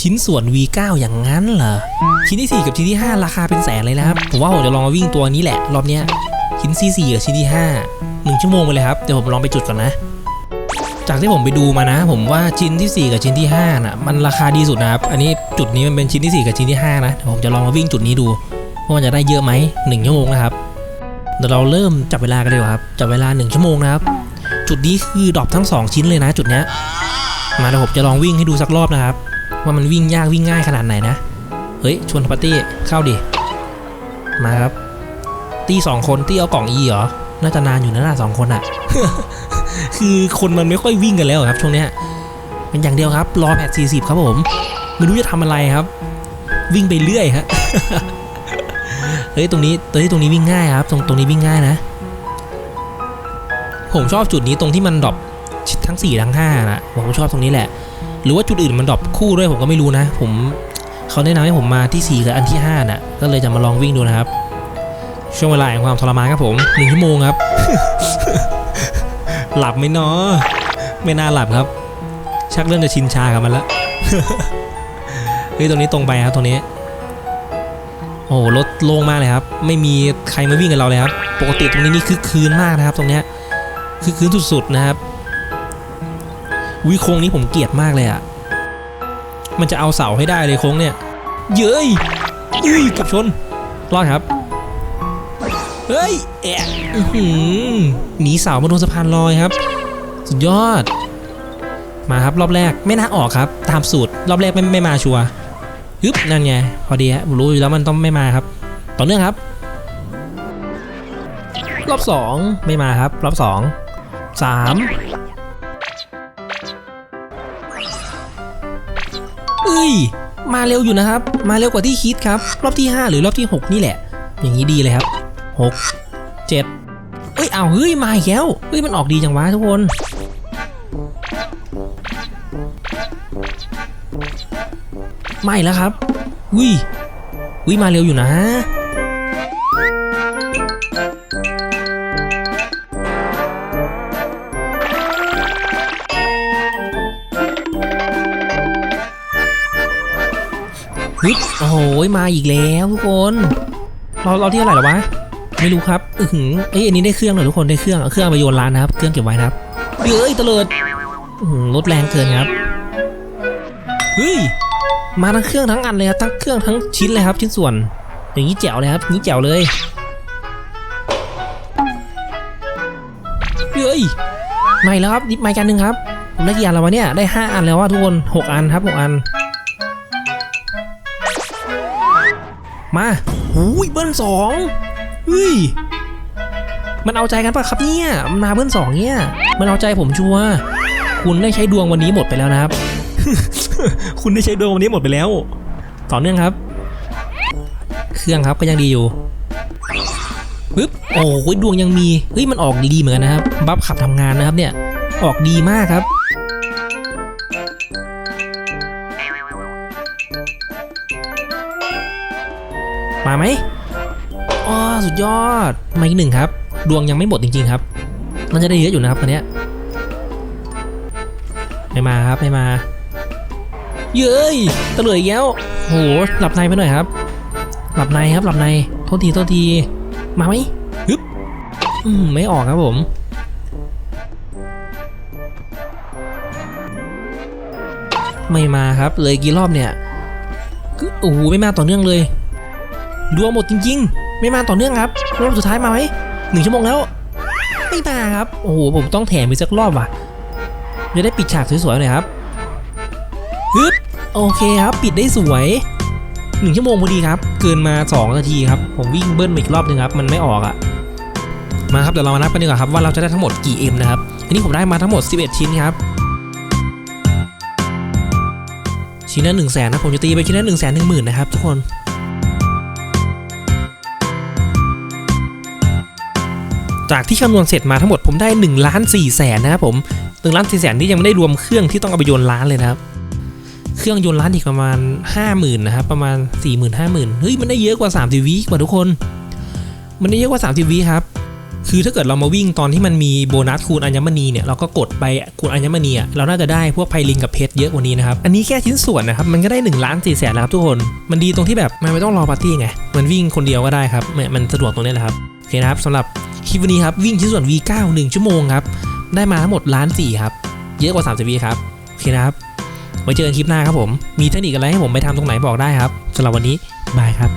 ชิ้นส่วน V9 อย่างนั้นเหรอ ชิ้นที่ 4 กับชิ้นที่ 5 ราคาเป็นแสนเลยนะครับ ผมว่าผมจะลองมาวิ่งตัวนี้แหละ รอบเนี้ยชิ้นที่4กับชิ้นที่ 5 1 ชั่วโมงไปเลยครับ เดี๋ยวผมลองไปจุดก่อนนะ จากที่ผมไปดูมานะ ผมว่าชิ้นที่ 4 กับชิ้นที่5น่ะมันราคาดีสุดนะครับ อันนี้จุดนี้มันเป็นชิ้นที่ 4 กับชิ้นที่ 5 นะเดี๋ยวผมจะลองมาวิ่งจุดนี้ดูว่ามันจะได้เยอะไหม1ชั่วโมงนะครับเดี๋ยวเราเริ่มจับเวลากันเลยดีกว่าครับจับเวลา 1 ชั่วโมงนะครับจุดนี้คือดรอปทั้ง 2 ชิ้นเลยนะ จุดเนี้ยมาเดี๋ยวผมจะลองวิ่งให้ดูสักรอบนะครับ ว่ามันวิ่งยากวิ่งง่ายขนาดไหนนะ เฮ้ย ชวนปาร์ตี้เข้าดิ มาครับ ตีสองคนตีเอากล่องอีเหรอ น่าจะนานอยู่นะน่าสองคนอะคือคนมันไม่ค่อยวิ่งกันแล้วครับช่วงเนี้ยเป็นอย่างเดียวครับ รอแพท40ครับผม ไม่รู้จะทำอะไรครับ วิ่งไปเรื่อยฮะ เฮ้ยตรงนี้ตรงนี้ตรงนี้วิ่งง่ายครับ ตรงตรงนี้วิ่งง่ายนะ ผมชอบจุดนี้ตรงที่มันดรอปทั้ง4ทั้ง5นะผมชอบตรงนี้แหละ หรือว่าจุดอื่นมันดรอปคู่ด้วยผมก็ไม่รู้นะ ผมเขาแนะนำให้ผมมาที่4กับอันที่5น่ะก็เลยจะมาลองวิ่งดูนะครับ ช่วงเวลาแห่งความทรมานครับผมหนึ่งชั่วโมงครับ หลับไหมเนาะไม่น่าหลับครับ ชักเริ่มจะชินชากับมันละเฮ้ยตรงนี้ตรงไปครับตรงนี้ โอ้รถโล่งมากเลยครับ ไม่มีใครมาวิ่งกับเราเลยครับ ปกติตรงนี้นี่คึกคืนมากนะครับ ตรงเนี้ยคึกคืนสุดๆนะครับ วิโค้งนี้ผมเกลียดมากเลยอะ่ะมันจะเอาเสาให้ได้เลยโค้งเนี่ย เย้ยอุ้ยเกับชน รอดครับ เฮ้ยแอะหนีเสามาโดนสะพานลอยครับ สุดยอด มาครับรอบแรกไม่น่าออกครับ ตามสูตรรอบแรกไม่ไม่มาชัวร์ฮึบนั่นไงพอดีฮะผมรู้อยู่แล้วมันต้องไม่มาครับ ต่อเนื่องครับ รอบสองไม่มาครับ รอบสองสาม เอ้ย มาเร็วอยู่นะครับ มาเร็วกว่าที่คิดครับ รอบที่ 5 หรือรอบที่ 6 นี่แหละ อย่างนี้ดีเลยครับ 6 7เอ้ยเอาเฮ้ย มาอีกแล้วเฮ้ย มันออกดีจังวะทุกคน ไม่แล้วครับวิวิมาเร็วอยู่นะ ฮึบโอ้โหมาอีกแล้วทุกคน เราเราที่เท่าไหร่แล้วะ ไม่รู้ครับ อือหือเอ้ยอันนี้ได้เครื่องเหรอทุกคนได้เครื่องเครื่องอาไปโยนร้านนะครับ เครื่องเก็บไว้นะครับเฮ้ยเตลิดรถแรงเกินครับ เฮ้ย มาทั้งเครื่องทั้งอันเลยครับทั้งเครื่องทั้งชิ้นเลยครับ ชิ้นส่วน อย่างนี้แจ๋วเลยครับนี้แจ๋วเลยเฮ้ยไม่แล้วครับนิดไม่กันหนึ่งครับ ผมได้กี่อันแล้ววะเนี่ย ได้ห้าอันแล้วว่าทุกคนหกอันครับหกอัน มาหูยเบิ้ลสองเฮ้ยมันเอาใจกันปะครับเนี่ยมันมาเบิ้ลสองเนี่ย มันเอาใจผมชัวร์คุณได้ใช้ดวงวันนี้หมดไปแล้วนะครับ คุณได้ใช้ดวงวันนี้หมดไปแล้ว ต่อเนื่องครับ เครื่องครับก็ยังดีอยู่ปึ๊บโอ้โหดวงยังมีเฮ้ยมันออกดีๆเหมือนกันนะครับ บัฟขับทำงานนะครับเนี่ย ออกดีมากครับ มาไหมอ๋อสุดยอด มาอีกหนึ่งครับ ดวงยังไม่หมดจริง ๆ ครับ มันจะได้เยอะอยู่นะครับตอนเนี้ยไม่มาครับไม่มา เย้ยตะเหลยอีกแล้วโหหลับในไปหน่อยครับ หลับในครับหลับในโทษทีโทษที มาไหมฮึบอืมไม่ออกครับผมไม่มาครับ เลยกี่รอบเนี่ยโอ้โหไม่มาต่อเนื่องเลย ดวงหมดจริง ๆ ไม่มาต่อเนื่องครับรอบสุดท้ายมาไหมหนึ่งชั่วโมงแล้ว ไม่มาครับ โอ้โห ผมต้องแถมอีกสักรอบว่ะจะได้ปิดฉากสวยๆหน่อยครับฮึบโอเคครับ ปิดได้สวยหนึ่งชั่วโมงพอดีครับ เกินมา 2 นาทีครับ ผมวิ่งเบิ้ลอีกรอบหนึงครับ มันไม่ออกอะ่ะมาครับเดี๋ยวเรามานับกันดีกว่าครับว่าเราจะได้ทั้งหมดกี่ M นะครับอันนี้ผมได้มาทั้งหมด 11 ชิ้นครับชิ้นละหนึ่งแสนนะผมจะตีไปชิ้นละหนึ่งแสนหนึ่งหมื่นนะครับทุกคน จากที่คำนวณเสร็จมาทั้งหมดผมได้1ล้าน4แสนนะครับผม1ล้าน4แสนนี่ยังไม่ได้รวมเครื่องที่ต้องเอาไปโยนร้านเลยนะครับ เครื่องโยนร้านอีกประมาณ 50,000นะครับประมาณ 4 0 0 0 0 50,000เฮ้ยมันได้เยอะกว่า30วิกว่าทุกคน มันได้เยอะกว่า30วิครับคือถ้าเกิดเรามาวิ่งตอนที่มันมีโบนัสคูณอัญมณีเนี่ยเราก็กดไปคูณอัญมณีอะเราน่าจะได้พวกไพลินกับเพชรเยอะกว่านี้นะครับ อันนี้แค่ชิ้นส่วนนะครับ มันก็ได้1ล้านสี่แสนแล้วครับทุกคน มันดีตรงที่แบบมันไม่ต้องรอปาร์ตี้ไงมันวิ่งคนเดียวก็ได้ครับมันสะดวกตรงนี้แหละครับโอเคนะครับสำหรับ คลิปวันนี้ครับวิ่งชิ้นส่วน V9 1 ชั่วโมงครับได้มาทั้งหมดล้านสี่ครับเยอะกว่า 30วิครับโอเคนะครับไว้เจอกันคลิปหน้าครับผมมีเทคนิคอะไรให้ผมไปทำตรงไหนบอกได้ครับสำหรับวันนี้บายครับ